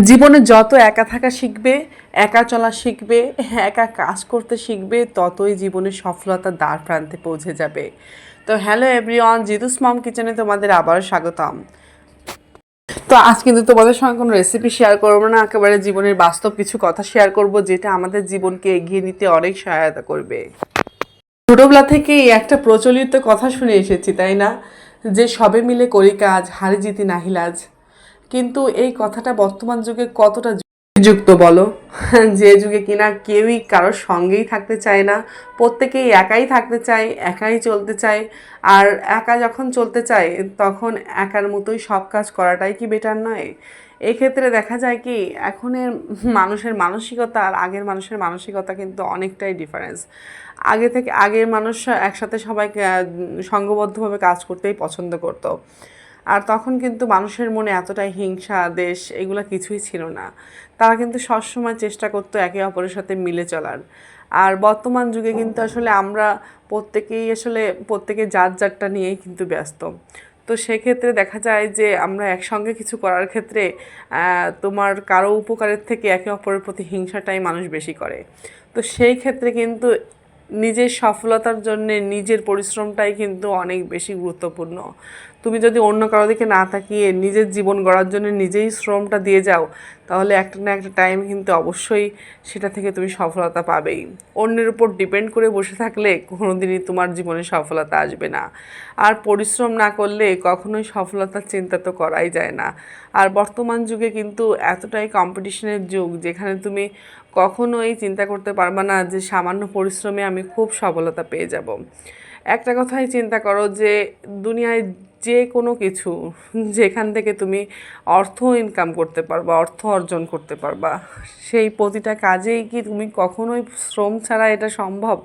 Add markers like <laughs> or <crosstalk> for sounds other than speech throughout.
জীবনে যত একা থাকা শিখবে, একা চলা শিখবে, একা কাজ করতে শিখবে, ততই জীবনে সফলতার দ্বার প্রান্তে পৌঁছে যাবে। তো হ্যালো এভরিওয়ান জিতুস মম কিচেনে তোমাদের আবারও স্বাগতম। তো আজ কিন্তু তোমাদের সঙ্গে কোনো রেসিপি শেয়ার করব না, একেবারে জীবনের বাস্তব কিছু কথা শেয়ার করব, যেটা আমাদের জীবনকে এগিয়ে নিতে অনেক সহায়তা করবে। ছোটবেলা থেকেই একটা প্রচলিত কথা শুনে এসেছি, তাই না? যে সবে মিলে করি কাজ, হারি জিতি নাহিলাজ কিন্তু এই কথাটা বর্তমান যুগে কতটা যুক্ত বলো? <laughs> যে যুগে কিনা কেউই কারোর সঙ্গেই থাকতে চায় না প্রত্যেকেই একাই থাকতে চায় একাই চলতে চায়। আর একা যখন চলতে চায় তখন একার মতোই সব কাজ করাটাই কি বেটার নয়? এক্ষেত্রে দেখা যায় কি এখনের মানুষের মানসিকতা আর আগের মানুষের মানসিকতা কিন্তু অনেকটাই ডিফারেন্স আগে থেকে আগের মানুষ একসাথে সবাই আহ, সংঘবদ্ধভাবে কাজ করতেই পছন্দ করতো। আর তখন কিন্তু মানুষের মনে এতটাই হিংসা দেশ এগুলো কিছুই ছিল না। তারা কিন্তু সবসময় চেষ্টা করতো একে অপরের সাথে মিলে চলার। আর বর্তমান যুগে কিন্তু আসলে আমরা প্রত্যেকেই আসলে প্রত্যেকে যার যারটা নিয়েই কিন্তু ব্যস্ত। তো সেক্ষেত্রে দেখা যায় যে আমরা একসঙ্গে কিছু করার ক্ষেত্রে তোমার কারও উপকারের থেকে একে অপরের প্রতি হিংসাটাই মানুষ বেশি করে। তো সেই ক্ষেত্রে কিন্তু নিজের সফলতার জন্যে নিজের পরিশ্রমটাই কিন্তু অনেক বেশি গুরুত্বপূর্ণ। তুমি যদি অন্য কারও দিকে না তাকিয়ে নিজের জীবন গড়ার জন্য নিজেই শ্রমটা দিয়ে যাও, তাহলে একটা না একটা টাইম কিন্তু অবশ্যই সেটা থেকে তুমি সফলতা পাবেই। অন্যের উপর ডিপেন্ড করে বসে থাকলে কোনোদিনই তোমার জীবনে সফলতা আসবে না। আর পরিশ্রম না করলে কখনোই সফলতার চিন্তা তো করাই যায় না। আর বর্তমান যুগে কিন্তু এতটাই কম্পিটিশনের যুগ, যেখানে তুমি কখনোই চিন্তা করতে পারবে না যে সামান্য পরিশ্রমে আমি খুব সফলতা পেয়ে যাব। একটা কথাই চিন্তা করো যে দুনিয়ায় যে কোনো কিছু, যেখান থেকে তুমি অর্থ ইনকাম করতে পারবা, অর্থ অর্জন করতে পারবা, সেই প্রতিটা কাজেই কি তুমি কখনোই শ্রম ছাড়া এটা সম্ভব?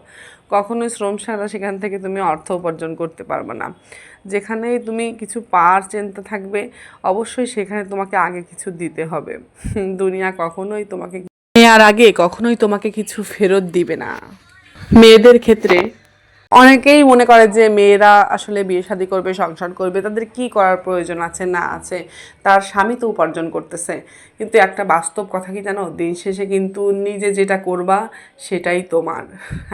কখনোই শ্রম ছাড়া সেখান থেকে তুমি অর্থ উপার্জন করতে পারবে না। যেখানেই তুমি কিছু পাওয়ার চিন্তা থাকবে, অবশ্যই সেখানে তোমাকে আগে কিছু দিতে হবে। দুনিয়া কখনোই তোমাকে নেওয়ার আগে কখনোই তোমাকে কিছু ফেরত দিবে না। মেয়েদের ক্ষেত্রে অনেকেই মনে করে যে মেয়েরা আসলে বিয়ে শাদী করবে, সংসার করবে, তাদের কি করার প্রয়োজন আছে, না আছে, তার স্বামী তো উপার্জন করতেছে। কিন্তু একটা বাস্তব কথা কি জানো? দিন শেষে কিন্তু নিজে যেটা করবা সেটাই তোমার।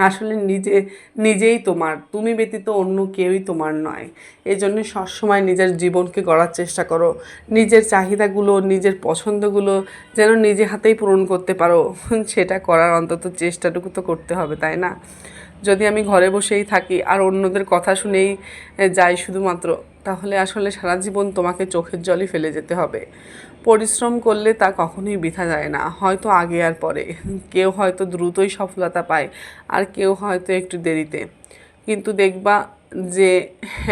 আসলে নিজে, নিজেই তোমার, তুমি ব্যতীত অন্য কেউই তোমার নয়। এই জন্য সবসময় নিজের জীবনকে গড়ার চেষ্টা করো। নিজের চাহিদাগুলো, নিজের পছন্দগুলো যেন নিজে হাতেই পূরণ করতে পারো। সেটা করার অন্তত চেষ্টাটুকু তো করতে হবে, তাই না? যদি আমি ঘরে বসেই থাকি আর অন্যদের কথা শুনেই যাই শুধুমাত্র, তাহলে আসলে সারা জীবন তোমাকে চোখের জলই ফেলে যেতে হবে। পরিশ্রম করলে তা কখনোই বৃথা যায় না, হয়তো আগে আর পরে। কেউ হয়তো দ্রুতই সফলতা পায়, আর কেউ হয়তো একটু দেরিতে। কিন্তু দেখবা যে,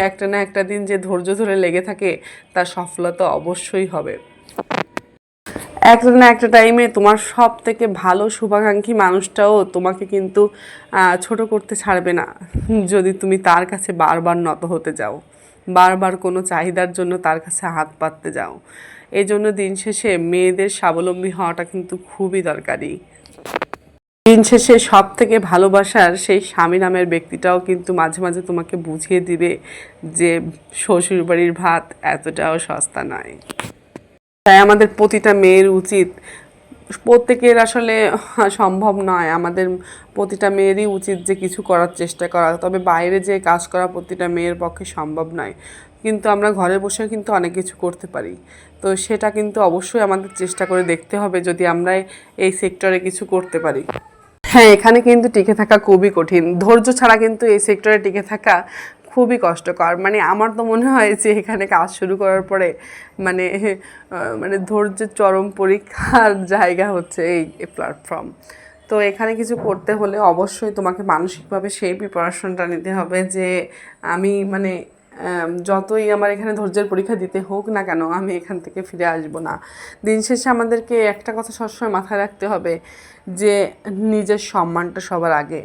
একটা না একটা দিন যে ধৈর্য ধরে লেগে থাকে, তার সফলতা অবশ্যই হবে। একটা না একটা টাইমে তোমার সব থেকে ভালো, শুভাকাঙ্ক্ষী মানুষটাও তোমাকে কিন্তু ছোট করতে ছাড়বে না। যদি তুমি তার কাছে বারবার নত হতে যাও, বারবার কোনো চাহিদার জন্য তার কাছে হাত পাততে যাও এই জন্য দিন শেষে মেয়েদের স্বাবলম্বী হওয়াটা কিন্তু খুবই দরকারি। দিন শেষে সব থেকে ভালোবাসার সেই স্বামী নামের ব্যক্তিটাও কিন্তু মাঝে মাঝে তোমাকে বুঝিয়ে দিবে যে শ্বশুরবাড়ির ভাত এতটাও সস্তা নয়। তাই আমাদের প্রতিটা মেয়ের উচিত। প্রত্যেকের আসলে সম্ভব নয়। আমাদের প্রতিটা মেয়েরই উচিত যে কিছু করার চেষ্টা করা। তবে বাইরে যে কাজ করা প্রতিটা মেয়ের পক্ষে সম্ভব নয়। কিন্তু আমরা ঘরে বসে কিন্তু অনেক কিছু করতে পারি। তো সেটা কিন্তু অবশ্যই আমাদের চেষ্টা করে দেখতে হবে যদি আমরা এই সেক্টরে কিছু করতে পারি। হ্যাঁ এখানে কিন্তু টিকে থাকা খুবই কঠিন। ধৈর্য ছাড়া কিন্তু এই সেক্টরে টিকে থাকা খুবই কষ্টকর। মানে আমার তো মনে হয় যে এখানে কাজ শুরু করার পরে মানে মানে ধৈর্যের চরম পরীক্ষার জায়গা হচ্ছে এই প্ল্যাটফর্ম তো এখানে কিছু করতে হলে অবশ্যই তোমাকে মানসিকভাবে সেই প্রিপারেশনটা নিতে হবে যে আমি মানে যতই আমার এখানে ধৈর্যের পরীক্ষা দিতে হোক না কেন, আমি এখান থেকে ফিরে আসব না। দিন শেষে আমাদেরকে একটা কথা সবসময় মাথায় রাখতে হবে যে নিজের সম্মানটা সবার আগে।